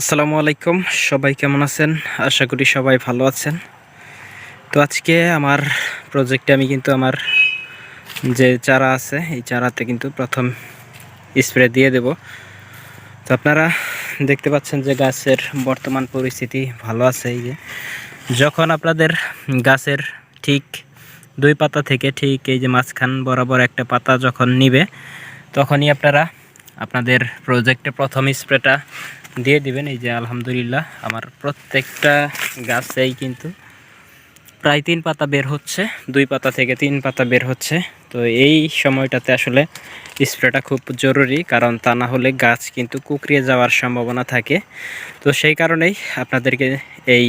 আসসালামু আলাইকুম, সবাই কেমন আছেন? আশা করি সবাই ভালো আছেন। তো আজকে আমার প্রজেক্টে আমি কিন্তু আমার যে চারা আছে, এই চারাতে কিন্তু প্রথম স্প্রে দিয়ে দেব। তো আপনারা দেখতে পাচ্ছেন যে গাছের বর্তমান পরিস্থিতি ভালো আছে, এই যে। যখন আপনাদের গাছের ঠিক দুই পাতা থেকে ঠিক এই যে মাঝখান বরাবর একটা পাতা যখন নিবে, তখনই আপনারা আপনাদের প্রজেক্টে প্রথম স্প্রেটা দিয়ে দিবেন। এই যে আলহামদুলিল্লাহ, আমার প্রত্যেকটা গাছেই কিন্তু প্রায় তিন পাতা বের হচ্ছে, দুই পাতা থেকে তিন পাতা বের হচ্ছে। তো এই সময়টাতে আসলে স্প্রেটা খুব জরুরি, কারণ তা না হলে গাছ কিন্তু কুকড়িয়ে যাওয়ার সম্ভাবনা থাকে। তো সেই কারণেই আপনাদেরকে এই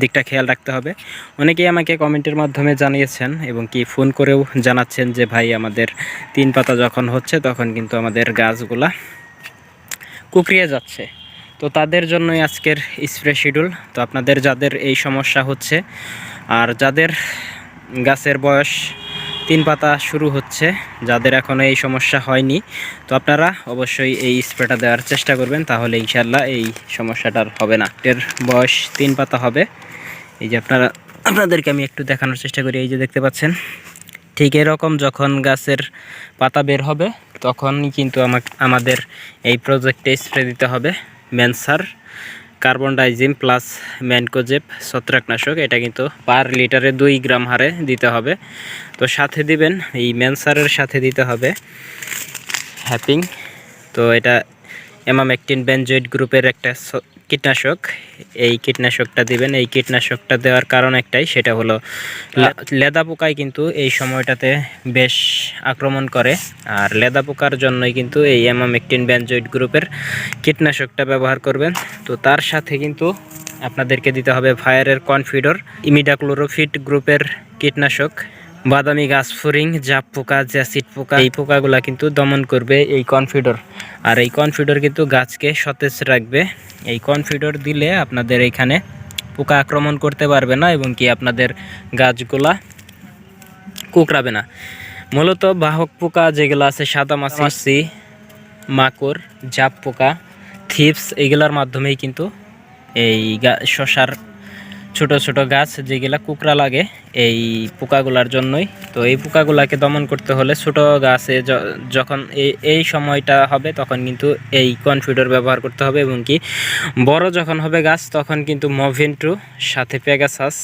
দিকটা খেয়াল রাখতে হবে। অনেকেই আমাকে কমেন্টের মাধ্যমে জানিয়েছেন এবং কি ফোন করেও জানাচ্ছেন যে, ভাই, আমাদের তিন পাতা যখন হচ্ছে, তখন কিন্তু আমাদের গাছগুলা কুকড়িয়ে যাচ্ছে। তো তাদের জন্যই আজকের স্প্রে শিডিউল তো আপনাদের যাদের এই সমস্যা হচ্ছে, আর যাদের গাছের বয়স তিন পাতা শুরু হচ্ছে, যাদের এখনও এই সমস্যা হয়নি, তো আপনারা অবশ্যই এই স্প্রেটা দেওয়ার চেষ্টা করবেন, তাহলে ইনশাল্লাহ এই সমস্যাটার হবে না। এর বয়স তিন পাতা হবে। এই যে আপনারা, আপনাদেরকে আমি একটু দেখানোর চেষ্টা করি, এই যে দেখতে পাচ্ছেন। ঠিক এরকম যখন গাছের পাতা বের হবে, তখনই কিন্তু আমাকে, আমাদের এই প্রজেক্টে স্প্রে দিতে হবে। ম্যানসার কার্বন ডাইজিম প্লাস ম্যানকোজেপ ছত্রাকনাশক। এটা কিন্তু পার লিটারে দুই গ্রাম হারে দিতে হবে। তো সাথে দিবেন, এই ম্যানসারের সাথে দিতে হবে হ্যাপিং। তো এটা এমামেকটিন বেনজয়েড গ্রুপের একটা কীটনাশক এই কীটনাশকটা দিবেন। এই কীটনাশকটা দেওয়ার কারণ একটাই সেটা হলো লেদা পোকায় কিন্তু এই সময়টাতে বেশ আক্রমণ করে। আর লেদা পোকার জন্যই কিন্তু এই এমামেকটিন বেনজয়েড গ্রুপের কীটনাশকটা ব্যবহার করবেন। তো তার সাথে কিন্তু আপনাদেরকে দিতে হবে ফায়ারের কনফিডর ইমিডাক্লোরোফিট গ্রুপের কীটনাশক। বাদামি গাছ ফুরিং, জাপ পোকা, জ্যাসিড পোকা, এই পোকাগুলা কিন্তু দমন করবে এই কনফিডর। আর এই কনফিডর কিন্তু গাছকে সতেজ রাখবে। এই কনফিডর দিলে আপনাদের এখানে পোকা আক্রমণ করতে পারবে না এবং কি আপনাদের গাছগুলা কুকড়াবে না। মূলত বাহক পোকা যেগুলো আছে, সাদা মাছি, মাকড়, জাপ পোকা, থিপস, এগুলোর মাধ্যমেই কিন্তু এই শশার ছোট ছোট গাছ যেগুলা কুকড়া লাগে এই পোকাগুলার জন্যই। তো এই পোকাগুলাকে দমন করতে হলে ছোট গাছে যখন এই সময়টা হবে তখন কিন্তু এই কনফিডর ব্যবহার করতে হবে এবং কি বড় যখন হবে গাছ তখন কিন্তু মভিন্টু সাথে পেগাসাস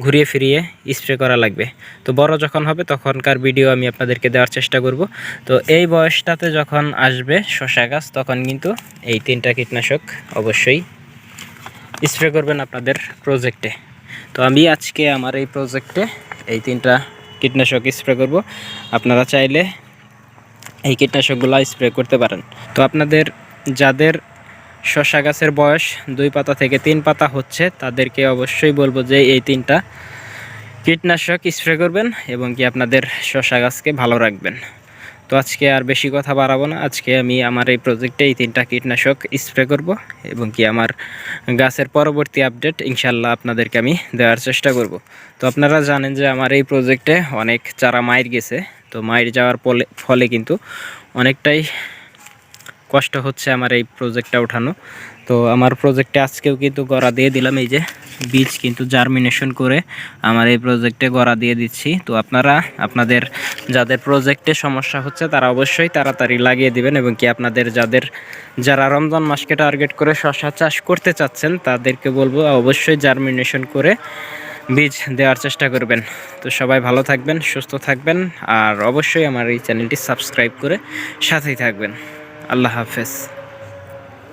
ঘুরিয়ে ফিরিয়ে স্প্রে করা লাগবে। তো বড় যখন হবে তখনকার ভিডিও আমি আপনাদেরকে দেওয়ার চেষ্টা করব। তো এই বয়সটাতে যখন আসবে শশা গাছ তখন কিন্তু এই তিনটা কীটনাশক অবশ্যই স্প্রে করবেন আপনাদের প্রজেক্টে তো আমি আজকে আমার এই প্রজেক্টে এই তিনটা কীটনাশক স্প্রে করব। আপনারা চাইলে এই কীটনাশকগুলো স্প্রে করতে পারেন। তো আপনাদের যাদের শশা গাছের বয়স দুই পাতা থেকে তিন পাতা হচ্ছে, তাদেরকে অবশ্যই বলব যে এই তিনটা কীটনাশক স্প্রে করবেন এবং কি আপনাদের শশা গাছকে ভালো রাখবেন। তো আজকে আর বেশি কথা বাড়াবো না। আজকে আমি আমার এই প্রজেক্টে এই তিনটা কীটনাশক স্প্রে করব এবং কি আমার গাছের পরবর্তী আপডেট ইনশাল্লাহ আপনাদেরকে আমি দেওয়ার চেষ্টা করব। তো আপনারা জানেন যে আমার এই প্রজেক্টে অনেক চারা মায়ের গেছে। তো মায়ের যাওয়ার ফলে কিন্তু অনেকটাই কষ্ট হচ্ছে আমার এই প্রজেক্টটা ওঠানো। তো আমার প্রজেক্টে আজকেও কিন্তু গড়া দিয়ে দিলাম এই যে বীজ কিন্তু জার্মিনেশন করে আমার এই প্রজেক্টে গড়া দিয়ে দিচ্ছি। তো আপনারা, আপনাদের যাদের প্রজেক্টে সমস্যা হচ্ছে, তারা অবশ্যই তাড়াতাড়ি লাগিয়ে দিবেন এবং কি আপনাদের যাদের, যারা রমজান মাসকে টার্গেট করে শশা চাষ করতে চাচ্ছেন, তাদেরকে বলব অবশ্যই জার্মিনেশন করে বীজ দেওয়ার চেষ্টা করবেন। তো সবাই ভালো থাকবেন, সুস্থ থাকবেন, আর অবশ্যই আমার এই চ্যানেলটি সাবস্ক্রাইব করে সাথেই থাকবেন। আল্লাহ হাফেজ।